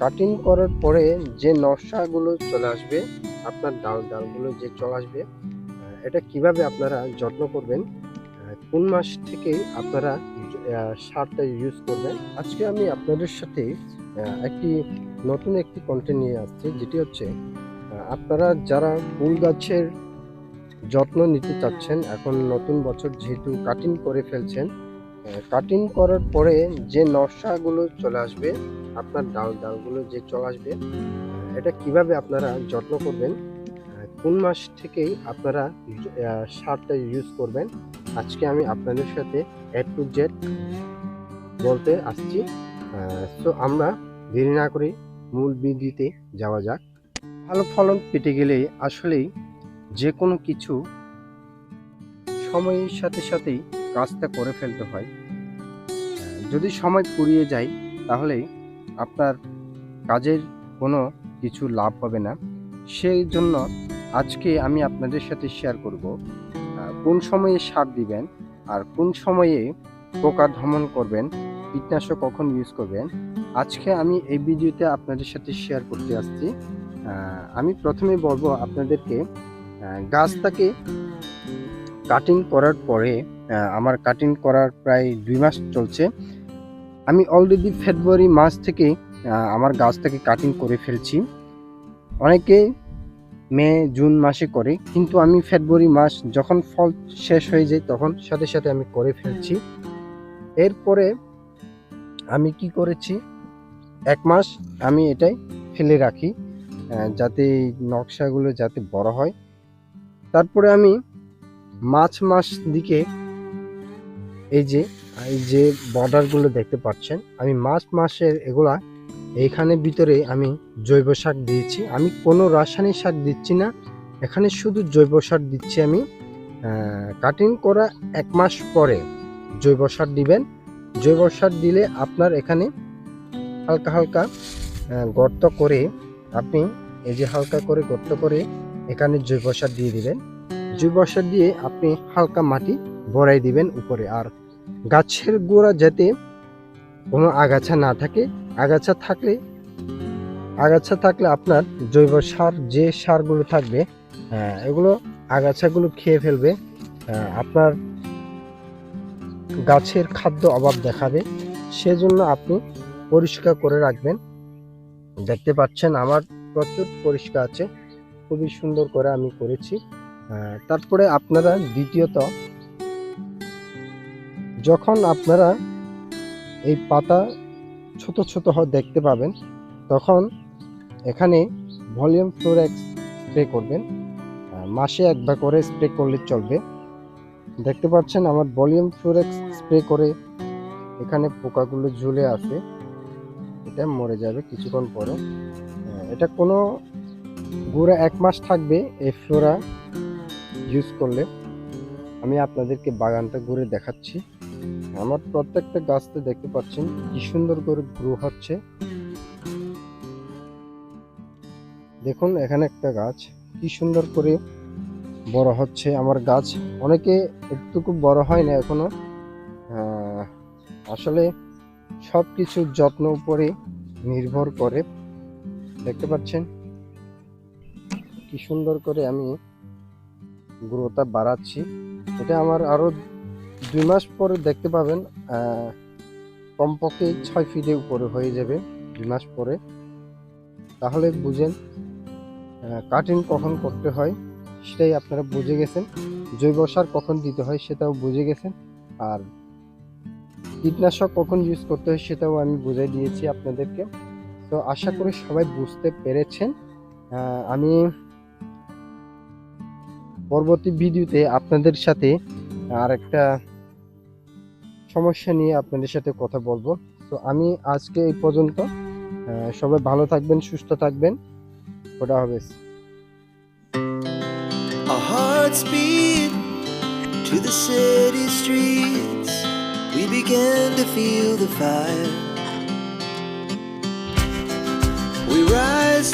Cutting করার পরে যে নকশাগুলো চলে আসবে, আপনার ডাল, ডালগুলো যে চলে আসবে এটা কীভাবে আপনারা যত্ন করবেন কোন মাস থেকে আপনারা সারটা ইউজ করবেন? আজকে আমি আপনাদের সাথে একটি নতুন একটি কন্টেন্ট নিয়ে আসছি, যেটি হচ্ছে আপনারা যারা ফুল গাছের যত্ন নিতে চাচ্ছেন, এখন নতুন বছর যেহেতু কাটিং করে ফেলছেন কাটিং করার পরে যে নকশাগুলো চলে আসবে আপনার ডাল, ডালগুলো যে চলে আসবে, এটা কীভাবে আপনারা যত্ন করবেন কোন মাস থেকেই আপনারা সারটা ইউজ করবেন, আজকে আমি আপনাদের সাথে এ টু জেড বলতে আসছি। তো আমরা দেরি না করে মূল বিধিতে যাওয়া যাক। ভালো ফলন পেতে গেলে আসলেই যে কোনো কিছু সময়ের সাথে সাথেই কাজটা করে ফেলতে হয়। যদি সময় ফুরিয়ে যায় তাহলে আপনার কাজের কোনো কিছু লাভ হবে না। সেই জন্য আজকে আমি আপনাদের সাথে শেয়ার করব কোন সময়ে সার দিবেন আর কোন সময়ে পোকা দমন করবেন, কীটনাশক কখন ইউজ করবেন, আজকে আমি এই ভিডিওতে আপনাদের সাথে শেয়ার করতে আসছি। আমি প্রথমে বলব আপনাদেরকে গাছটাকে কাটিং করার পরে আমার কাটিং করার প্রায় দুই মাস চলছে। আমি অলরেডি ফেব্রুয়ারি মাস থেকে আমার গাছটাকে কাটিং করে ফেলছি। অনেকে মে জুন মাসে করে কিন্তু আমি ফেব্রুয়ারি মাস যখন ফল শেষ হয়ে যায় তখন সাথে সাথে আমি করে ফেলছি। এরপরে আমি কি করেছি? এক মাস আমি এটাই ফেলে রাখি যাতে এই নকশাগুলো যাতে বড় হয়। তারপরে আমি মার্চ মাস দিকে এই যে এই যে বর্ডারগুলো দেখতে পাচ্ছেন, আমি মার্চ মাসের এগুলা এইখানে ভিতরে আমি জৈব সার দিয়েছি। আমি কোনো রাসায়নিক সার দিচ্ছি না, এখানে শুধু জৈব সার দিচ্ছি আমি। কাটিং করা এক মাস পরে জৈব সার দিবেন। জৈব সার দিলে আপনার এখানে হালকা হালকা গর্ত করে আপনি এই যে হালকা করে গর্ত করে এখানে জৈব সার দিয়ে দিবেন। জৈব সার দিয়ে আপনি হালকা মাটি ভরাই দিবেন উপরে। আর গাছের গোড়া যাতে কোনো আগাছা না থাকে আগাছা থাকলে আগাছা থাকলে আপনার জৈব সার যে সারগুলো থাকবে আহ, এগুলো আগাছাগুলো খেয়ে ফেলবে আপনার গাছের খাদ্য অভাব দেখাবে সেজন্য আপনি পরিষ্কার করে রাখবেন। দেখতে পাচ্ছেন আমার প্রচুর পরিষ্কার আছে খুবই সুন্দর করে আমি করেছি। তারপরে আপনারা দ্বিতীয়ত যখন আপনারা এই পাতা ছোট ছোট দেখতে পাবেন, তখন এখানে ভলিউম ফ্লোরেক্স স্প্রে করবেন। মাসে একবার করে স্প্রে করলে চলবে। দেখতে পাচ্ছেন আমার ভলিউম ফ্লোরেক্স স্প্রে করে এখানে পোকাগুলো ঝুলে আছে। এটা মরে যাবে কিছুক্ষণ পরে। এটা কোনো গুঁড়া এক মাস থাকবে এই ফ্লোরা ইউজ করলে। আমি আপনাদেরকে বাগানটা ঘুরে দেখাচ্ছি। আমার প্রত্যেকটা গাছতে দেখতে পাচ্ছেন কি সুন্দর করে গ্রো হচ্ছে। দেখুন, এখানে একটা গাছ, কি সুন্দর করে বড় হচ্ছে। আমার গাছ অনেকে একটুকু বড় হয় না এখনও আসলে সব কিছুর যত্ন উপরে নির্ভর করে। দেখতে পাচ্ছেন? কি সুন্দর করে আমি গ্রোথটা বাড়াচ্ছি। এটা আমার আরও দুই মাস পরে দেখতে পাবেন কমপক্ষে ছয় ফিটে উপরে হয়ে যাবে দুই মাস পরে। তাহলে বুঝেন কাটিং কখন করতে হয় সেটাই আপনারা বুঝে গেছেন। জৈব সার কখন দিতে হয় সেটাও বুঝে গেছেন। আর কীটনাশক কখন ইউজ করতে হয় সেটাও আমি বুঝাই দিয়েছি আপনাদেরকে। তো আশা করি সবাই বুঝতে পেরেছেন। আমি পরবর্তী ভিডিওতে আপনাদের সাথে আর একটা সমস্যা নিয়ে আপনাদের সাথে কথা বলব তো আমি আজকে এই পর্যন্ত সবাই ভালো থাকবেন, সুস্থ থাকবেন ওটা হবে to the city streets. We began to feel the fire. We rise